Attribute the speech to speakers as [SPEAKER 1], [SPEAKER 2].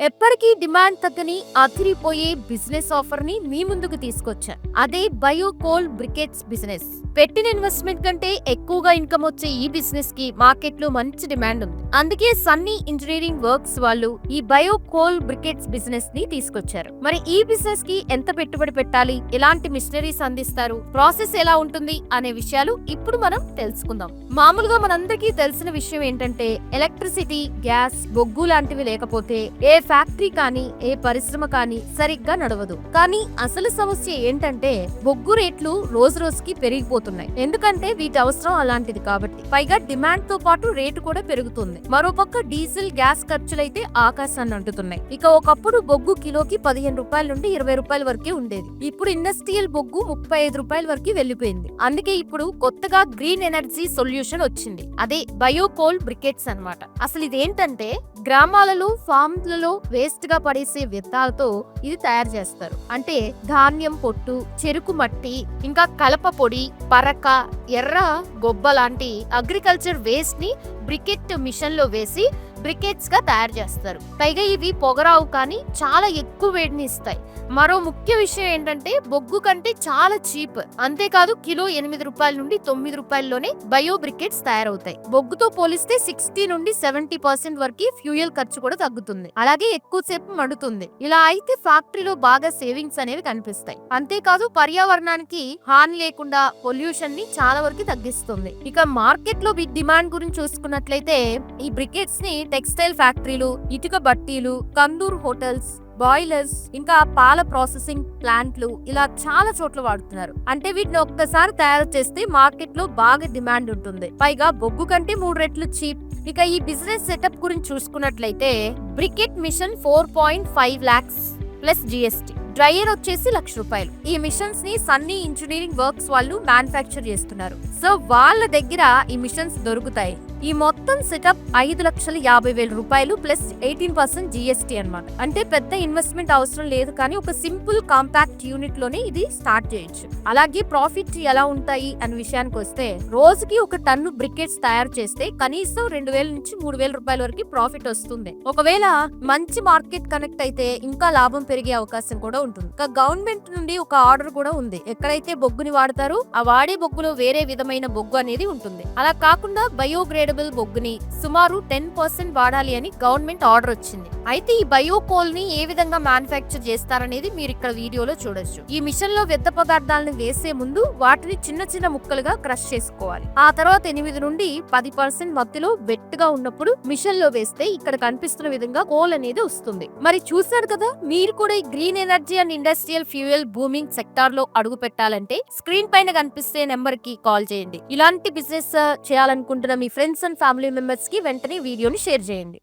[SPEAKER 1] ఎప్పటికీ డిమాండ్ తగ్గని అదిరిపోయే బిజినెస్ ఆఫర్ని మీ ముందుకు తీసుకొచ్చా. అదే బయో కోల్ బ్రికెట్స్ బిజినెస్. పెట్టిన ఇన్వెస్ట్మెంట్ కంటే ఎక్కువగా ఇన్కమ్ వచ్చే ఈ బిజినెస్కి మార్కెట్లో మంచి డిమాండ్ ఉంది. అందుకే సన్నీ ఇంజనీరింగ్ వర్క్స్ వాళ్ళు ఈ బయో కోల్ బ్రికెట్స్ బిజినెస్ని తీసుకొచ్చారు. మరి ఈ బిజినెస్కి ఎంత పెట్టుబడి పెట్టాలి? ఎలాంటి మిషనరీస్ అందిస్తారు? ప్రాసెస్ ఎలా ఉంటుంది? అనే విషయాలు ఇప్పుడు మనం తెలుసుకుందాం. మామూలుగా మనందరికీ తెలిసిన విషయం ఏంటంటే ఎలక్ట్రిసిటీ గ్యాస్ బొగ్గు లాంటివి లేకపోతే ఏ ఫ్యాక్టరీ కానీ ఏ పరిశ్రమ కానీ సరిగ్గా నడవదు. కానీ అసలు సమస్య ఏంటంటే బొగ్గు రేట్లు రోజు రోజుకి పెరిగిపోతున్నాయి. ఎందుకంటే వీటి అవసరం అలాంటిది కాబట్టి. పైగా డిమాండ్తో పాటు రేటు కూడా పెరుగుతుంది. మరోపక్క డీజిల్ గ్యాస్ ఖర్చులైతే ఆకాశాన్ని అంటుతున్నాయి. ఇక ఒకప్పుడు బొగ్గు కిలోకి పదిహేను రూపాయల నుండి ఇరవై రూపాయల వరకే ఉండేది. ఇప్పుడు ఇండస్ట్రియల్ బొగ్గు ముప్పై ఐదు రూపాయల వరకు వెళ్ళిపోయింది అందుకే ఇప్పుడు కొత్తగా గ్రీన్ ఎనర్జీ సొల్యూషన్ వచ్చింది. అదే బయోకోల్ బ్రికెట్స్ అన్నమాట. అసలు ఇదేంటంటే గ్రామాలలో ఫామ్లలో వేస్ట్గా పడేసే వ్యర్థాలతో ఇది తయారు చేస్తారు. అంటే ధాన్యం పొట్టు చెరుకు మట్టి ఇంకా కలప పొడి పరక ఎర్ర గొబ్బ లాంటి అగ్రికల్చర్ వేస్ట్ని బ్రికెట్ మిషన్లో వేసి బ్రికెట్స్గా తయారు చేస్తారు. పైగా ఇవి పొగరావు కానీ చాలా ఎక్కువ వేడిని ఇస్తాయి. మరో ముఖ్య విషయం ఏంటంటే బొగ్గు కంటే చాలా చీప్. అంతేకాదు కిలో ఎనిమిది రూపాయల నుండి తొమ్మిది రూపాయల్లోనే బయో బ్రికెట్స్ తయారవుతాయి. బొగ్గుతో పోలిస్తే సిక్స్టీ నుండి సెవెంటీ పర్సెంట్ వరకు ఫ్యూయల్ ఖర్చు కూడా తగ్గుతుంది. అలాగే ఎక్కువసేపు మండుతుంది. ఇలా అయితే ఫ్యాక్టరీలో బాగా సేవింగ్స్ అనేవి కనిపిస్తాయి. అంతేకాదు పర్యావరణానికి హాని లేకుండా పొల్యూషన్ని చాలా వరకు తగ్గిస్తుంది. ఇక మార్కెట్లో డిమాండ్ గురించి చూసుకున్నట్లయితే ఈ బ్రికెట్స్ని టెక్స్టైల్ ఫ్యాక్టరీలు ఇటుక బట్టీలు కందూర్ హోటల్స్ బాయిలర్స్ ఇంకా పాల ప్రాసెసింగ్ ప్లాంట్లు ఇలా చాలా చోట్ల వాడుతున్నారు. అంటే వీటిని ఒక్కసారి తయారు చేస్తే మార్కెట్లో బాగా డిమాండ్ ఉంటుంది. పైగా బొగ్గు కంటే మూడు రెట్లు చీప్. ఇక ఈ బిజినెస్ సెటప్ గురించి చూసుకున్నట్లయితే briquette machine four point five lakhs plus GST. Dryer వచ్చేసి లక్ష రూపాయలు. ఈ మిషన్స్ని సన్నీ ఇంజనీరింగ్ వర్క్స్ వాళ్ళు మ్యానుఫ్యాక్చర్ చేస్తున్నారు. సో వాళ్ళ దగ్గర ఈ మిషన్స్ దొరుకుతాయి. ఈ మొత్తం సెటప్ ఐదు లక్షల యాభై వేల రూపాయలు ప్లస్ ఎయిటీన్ పర్సెంట్ జిఎస్టీ అనమాట అంటే పెద్ద ఇన్వెస్ట్మెంట్ అవసరం లేదు కానీ ఒక సింపుల్ కాంపాక్ట్ యూనిట్లోనే ఇది స్టార్ట్ చేయొచ్చు. అలాగే ప్రాఫిట్ ఎలా ఉంటాయి అనే విషయానికి వస్తే రోజుకి ఒక టన్ను బ్రికెట్స్ తయారు చేస్తే కనీసం రెండు వేల నుంచి మూడు వేల రూపాయల వరకు ప్రాఫిట్ వస్తుంది. ఒకవేళ మంచి మార్కెట్ కనెక్ట్ అయితే ఇంకా లాభం పెరిగే అవకాశం కూడా ఉంటుంది. ఇంకా గవర్నమెంట్ నుండి ఒక ఆర్డర్ కూడా ఉంది. ఎక్కడైతే బొగ్గుని వాడతారో ఆ వాడే బొగ్గులో వేరే విధమైన బొగ్గు అనేది ఉంటుంది. అలా కాకుండా బయోడిగ్రేడబుల్ బొగ్గుని సుమారు టెన్ పర్సెంట్ వాడాలి అని గవర్నమెంట్ ఆర్డర్ వచ్చింది. అయితే ఈ బయోకోల్ని ఏ విధంగా మ్యానుఫ్యాక్చర్ చేస్తారనేది మీరు ఇక్కడ వీడియోలో చూడొచ్చు. ఈ మిషన్లో వ్యర్థ పదార్థాలను వేసే ముందు వాటిని చిన్న చిన్న ముక్కలుగా క్రష్ చేసుకోవాలి. ఆ తర్వాత ఎనిమిది నుండి పది పర్సెంట్ మధ్యలో వెట్టుగా ఉన్నప్పుడు మిషన్లో వేస్తే ఇక్కడ కనిపిస్తున్న విధంగా కోల్ అనేది వస్తుంది. మరి చూసారు కదా మీరు కూడా ఈ green energy and industrial fuel booming సెక్టార్లో అడుగు పెట్టాలంటే స్క్రీన్ పైన కనిపిస్తే నెంబర్కి కాల్ చేయండి. ఇలాంటి బిజినెస్ చేయాలనుకుంటున్న మీ ఫ్రెండ్స్ అండ్ ఫ్యామిలీ మెంబర్స్కి వెంటనే వీడియోని షేర్ చేయండి.